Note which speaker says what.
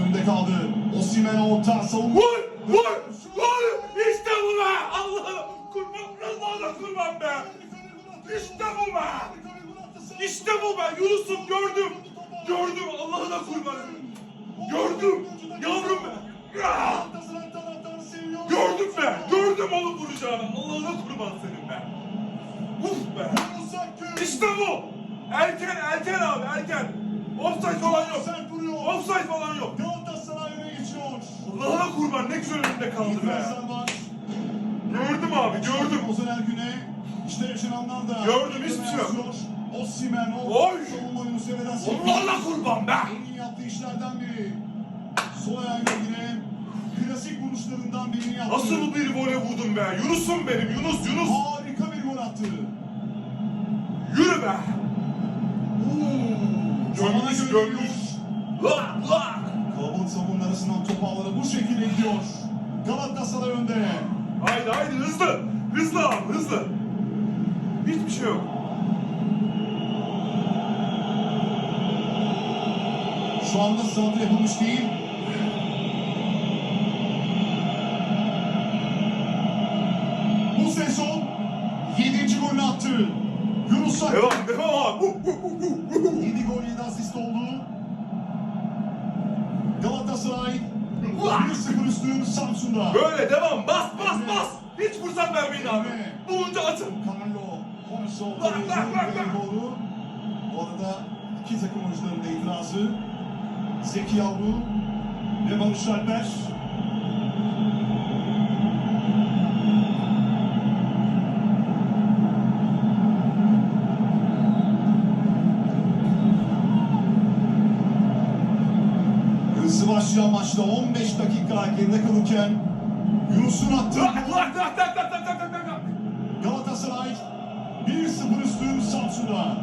Speaker 1: önünde kaldı. Osimhen orta savunma.
Speaker 2: Vur! Vur! Vur! İşte bu be! Allah'ım! Kurban! Allah'ına kurban be! İşte bu be! İşte bu be! Yunus'um gördüm! Gördüm! Allah'ına kurban! Gördüm! Yavrum be! Gördüm be! Gördüm onu vuracağını! Allah'ına kurban senin be! Uf be! İşte bu! Erken, erken abi, erken! Offside falan yok! Offside falan yok! Kurban ne güzel önünde kaldı be! Gördüm abi, gördüm!
Speaker 1: Ozan Ergün'e işte yaşananlar da.
Speaker 2: Gördüm, hiçbir şey yok.
Speaker 1: Osimhen o
Speaker 2: Oy!
Speaker 1: savunma oyunu seyreden
Speaker 2: Allah'ına kurban be!
Speaker 1: En iyi yaptığı işlerden biri. Sol ayağıyla yine klasik vuruşlarından birini yaptı.
Speaker 2: Nasıl bir voley vurdum be? Yunus'um benim, Yunus, Yunus!
Speaker 1: Harika bir gol attı.
Speaker 2: Yürü be! Görmüş.
Speaker 1: gidiyor.
Speaker 2: Lan, lan!
Speaker 1: Savunma arasından top ağları bu şekilde gidiyor. Galatasaray önde.
Speaker 2: Haydi haydi hızlı! Hızlı abi, hızlı! Hiçbir şey yok.
Speaker 1: Şu anda saldırı yapılmış değil. Bu sezon 7. golünü attı. Yunus Akgün
Speaker 2: Devam, devam abi! Uh, uh, uh, uh.
Speaker 1: 7 gol 7 asist oldu. Galatasaray 1-0 üstün Samsun'da.
Speaker 2: Böyle devam, bas bas bas! Hiç fırsat vermeyin abi! Bulunca atın!
Speaker 1: Carlo Konso
Speaker 2: Bak, bak, bak, bak.
Speaker 1: doğru. Bu arada iki takım oyuncularının da itirazı. Zeki Yavru ve Barış Alper. başlayan maçta 15 dakika geride kalırken Yunus'un
Speaker 2: attı.
Speaker 1: Galatasaray 1-0 üstün Samsun'a.